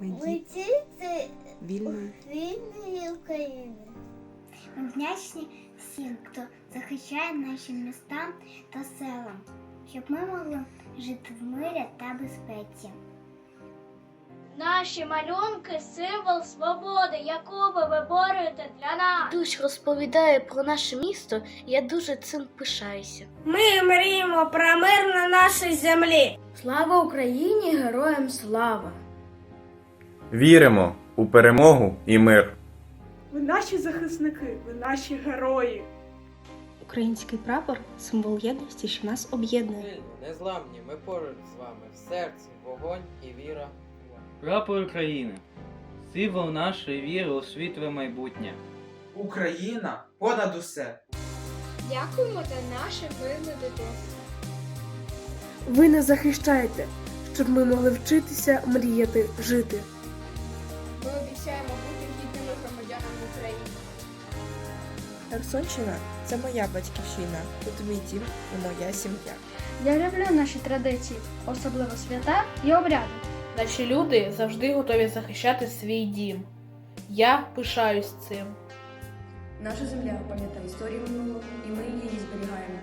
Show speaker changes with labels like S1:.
S1: ді-
S2: діти
S1: вільної.
S2: вільної України.
S3: Ми вдячні всім, хто захищає наші міста та села, щоб ми могли жити в мирі та безпеці.
S4: Наші малюнки символ свободи, яку ви виборюєте для нас.
S5: Душ розповідає про наше місто, я дуже цим пишаюся.
S6: Ми мріємо про мир на нашій землі.
S5: Слава Україні! Героям слава!
S7: Віримо у перемогу і мир.
S8: Ви наші захисники, ви наші герої.
S1: Український прапор символ єдності, що нас об'єднує.
S9: Сильні, незламні, ми поруч з вами, в серці, вогонь і віра.
S10: Прапор України символ нашої віри у світле майбутнє.
S11: Україна понад усе.
S4: Дякуємо за наше мирне дитинство.
S8: Ви нас захищаєте, щоб ми могли вчитися, мріяти, жити.
S4: Ми обіцяємо бути гідними громадянами України.
S1: Херсонщина це моя батьківщина. Тут мій дім і моя сім'я.
S4: Я люблю наші традиції, особливо свята і обряди.
S6: Наші люди завжди готові захищати свій дім. Я пишаюсь цим.
S1: Наша земля пам'ятає історію минулого, і ми її зберігаємо.